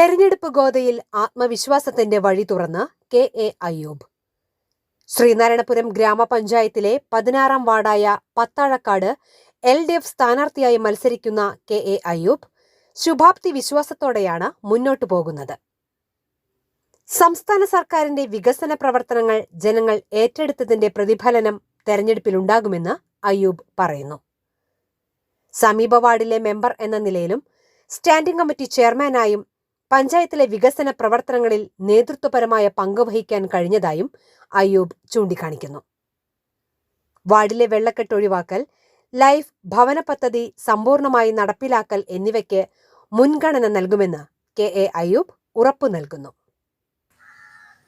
തെരഞ്ഞെടുപ്പ് ഗോതയിൽ ആത്മവിശ്വാസത്തിന്റെ വഴി തുറന്ന് കെ എ അയ്യൂബ്. ശ്രീനാരായണപുരം ഗ്രാമപഞ്ചായത്തിലെ പതിനാറാം വാർഡായ പത്താഴക്കാട് എൽ ഡി എഫ് സ്ഥാനാർത്ഥിയായി മത്സരിക്കുന്ന കെ എ അയ്യൂബ് ശുഭാപ്തി വിശ്വാസത്തോടെയാണ് മുന്നോട്ടു പോകുന്നത്. സംസ്ഥാന സർക്കാരിന്റെ വികസന പ്രവർത്തനങ്ങൾ ജനങ്ങൾ ഏറ്റെടുത്തതിന്റെ പ്രതിഫലനം തെരഞ്ഞെടുപ്പിലുണ്ടാകുമെന്ന് അയ്യൂബ് പറയുന്നു. സമീപ വാർഡിലെ മെമ്പർ എന്ന നിലയിലും സ്റ്റാൻഡിംഗ് കമ്മിറ്റി ചെയർമാനായും പഞ്ചായത്തിലെ വികസന പ്രവർത്തനങ്ങളിൽ നേതൃത്വപരമായ പങ്കുവഹിക്കാൻ കഴിഞ്ഞതായും അയ്യൂബ് ചൂണ്ടിക്കാണിക്കുന്നു. വാർഡിലെ വെള്ളക്കെട്ട് ഒഴിവാക്കൽ ലൈഫ് ഭവന പദ്ധതി സമ്പൂർണമായി നടപ്പിലാക്കൽ എന്നിവയ്ക്ക് മുൻഗണന നൽകുമെന്ന് കെ എ അയ്യൂബ് ഉറപ്പു നൽകുന്നു.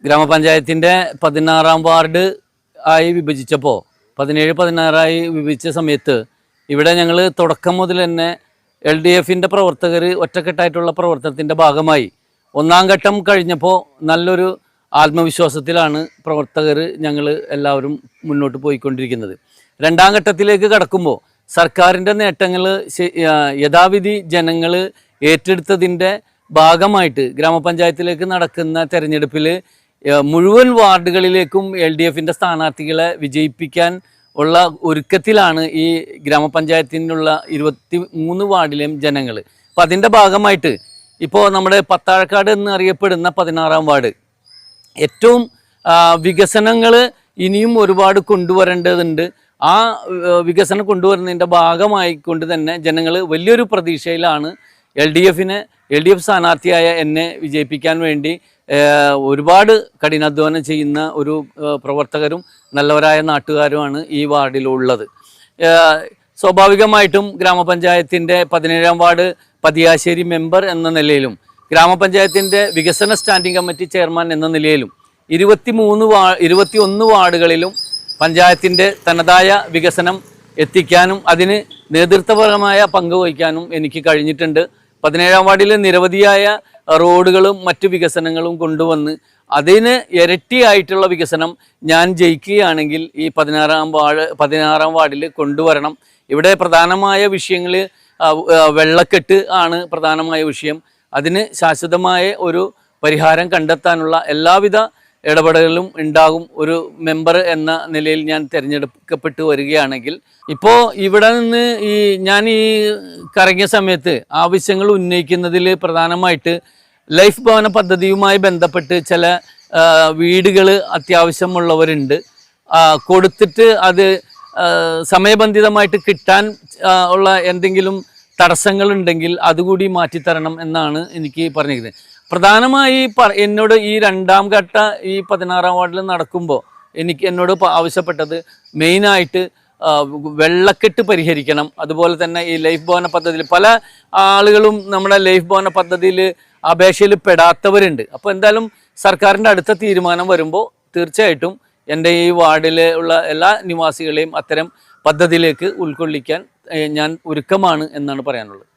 ഗ്രാമപഞ്ചായത്തിന്റെ പതിനാറാം വാർഡ് ആയി വിഭജിച്ചപ്പോൾ പതിനേഴ് പതിനാറായി വിഭജിച്ച സമയത്ത് ഇവിടെ ഞങ്ങൾ തുടക്കം മുതൽ തന്നെ എൽ ഡി എഫിന്റെ പ്രവർത്തകർ ഒറ്റക്കെട്ടായിട്ടുള്ള പ്രവർത്തനത്തിന്റെ ഭാഗമായി ഒന്നാം ഘട്ടം കഴിഞ്ഞപ്പോൾ നല്ലൊരു ആത്മവിശ്വാസത്തിലാണ് പ്രവർത്തകർ ഞങ്ങൾ എല്ലാവരും മുന്നോട്ട് പോയിക്കൊണ്ടിരിക്കുന്നത്. രണ്ടാം ഘട്ടത്തിലേക്ക് കടക്കുമ്പോൾ സർക്കാരിന്റെ നേട്ടങ്ങൾ യഥാവിധി ജനങ്ങൾ ഏറ്റെടുത്തതിന്റെ ഭാഗമായിട്ട് ഗ്രാമപഞ്ചായത്തിലേക്ക് നടക്കുന്ന തെരഞ്ഞെടുപ്പിൽ മുഴുവൻ വാർഡുകളിലേക്കും എൽ ഡി എഫിന്റെ സ്ഥാനാർത്ഥികളെ വിജയിപ്പിക്കാൻ ഉള്ള ഒരുക്കത്തിലാണ് ഈ ഗ്രാമപഞ്ചായത്തിനുള്ള ഇരുപത്തി മൂന്ന് വാർഡിലെയും ജനങ്ങൾ അപ്പം അതിന്റെ ഭാഗമായിട്ട് ഇപ്പോൾ നമ്മുടെ പത്താഴക്കാട് എന്നറിയപ്പെടുന്ന പതിനാറാം വാർഡ്. ഏറ്റവും വികസനങ്ങൾ ഇനിയും ഒരുപാട് കൊണ്ടുവരേണ്ടതുണ്ട്. ആ വികസനം കൊണ്ടുവരുന്നതിന്റെ ഭാഗമായി കൊണ്ട് തന്നെ ജനങ്ങൾ വലിയൊരു പ്രതീക്ഷയിലാണ് എൽ ഡി എഫിനെ എൽ ഡി എഫ് സ്ഥാനാർത്ഥിയായ എന്നെ വിജയിപ്പിക്കാൻ വേണ്ടി ഒരുപാട് കഠിനാധ്വാനം ചെയ്യുന്ന ഒരു പ്രവർത്തകരും നല്ലവരായ നാട്ടുകാരുമാണ് ഈ വാർഡിലുള്ളത്. സ്വാഭാവികമായിട്ടും ഗ്രാമപഞ്ചായത്തിന്റെ പതിനേഴാം വാർഡ് പതിയാശ്ശേരി മെമ്പർ എന്ന നിലയിലും ഗ്രാമപഞ്ചായത്തിന്റെ വികസന സ്റ്റാൻഡിംഗ് കമ്മിറ്റി ചെയർമാൻ എന്ന നിലയിലും ഇരുപത്തി മൂന്ന് വാ ഇരുപത്തി ഒന്ന് വാർഡുകളിലും പഞ്ചായത്തിന്റെ തനതായ വികസനം എത്തിക്കാനും അതിന് നേതൃത്വപരമായ പങ്ക് വഹിക്കാനും എനിക്ക് കഴിഞ്ഞിട്ടുണ്ട്. പതിനേഴാം വാർഡിൽ നിരവധിയായ റോഡുകളും മറ്റു വികസനങ്ങളും കൊണ്ടുവന്ന് അതിന് ഇരട്ടിയായിട്ടുള്ള വികസനം ഞാൻ ജയിക്കുകയാണെങ്കിൽ ഈ പതിനാറാം വാർഡ് പതിനാറാം വാർഡിൽ കൊണ്ടുവരണം. ഇവിടെ പ്രധാനമായ വിഷയങ്ങൾ വെള്ളക്കെട്ട് ആണ് പ്രധാനമായ വിഷയം. അതിന് ശാശ്വതമായ ഒരു പരിഹാരം കണ്ടെത്താനുള്ള എല്ലാവിധ ഇടപെടലുകളും ഉണ്ടാകും ഒരു മെമ്പർ എന്ന നിലയിൽ ഞാൻ തിരഞ്ഞെടുക്കപ്പെട്ടു വരികയാണെങ്കിൽ. ഇപ്പോൾ ഇവിടെ നിന്ന് ഈ ഞാൻ ഈ കറങ്ങിയ സമയത്ത് ആവശ്യങ്ങൾ ഉന്നയിക്കുന്നതിൽ പ്രധാനമായിട്ട് ലൈഫ് ഭവന പദ്ധതിയുമായി ബന്ധപ്പെട്ട് ചില വീടുകൾ അത്യാവശ്യമുള്ളവരുണ്ട്. കൊടുത്തിട്ട് അത് സമയബന്ധിതമായിട്ട് കിട്ടാൻ ഉള്ള എന്തെങ്കിലും തടസ്സങ്ങളുണ്ടെങ്കിൽ അതുകൂടി മാറ്റിത്തരണം എന്നാണ് എനിക്ക് പറഞ്ഞിരിക്കുന്നത്. പ്രധാനമായി എന്നോട് ഈ രണ്ടാം ഘട്ട ഈ പതിനാറാം വാർഡിൽ നടക്കുമ്പോൾ എനിക്ക് എന്നോട് ആവശ്യപ്പെട്ടത് മെയിനായിട്ട് വെള്ളക്കെട്ട് പരിഹരിക്കണം. അതുപോലെ തന്നെ ഈ ലൈഫ് ഭവന പദ്ധതിയിൽ പല ആളുകളും നമ്മുടെ ലൈഫ് ഭവന പദ്ധതിയിൽ അപേക്ഷയിൽ പെടാത്തവരുണ്ട്. അപ്പോൾ എന്തായാലും സർക്കാരിന്റെ അടുത്ത തീരുമാനം വരുമ്പോൾ തീർച്ചയായിട്ടും എന്റെ ഈ വാർഡിലെ ഉള്ള എല്ലാ നിവാസികളെയും അത്തരം പദ്ധതിയിലേക്ക് ഉൾക്കൊള്ളിക്കാൻ ഞാൻ ഒരുക്കമാണ് എന്നാണ് പറയാനുള്ളത്.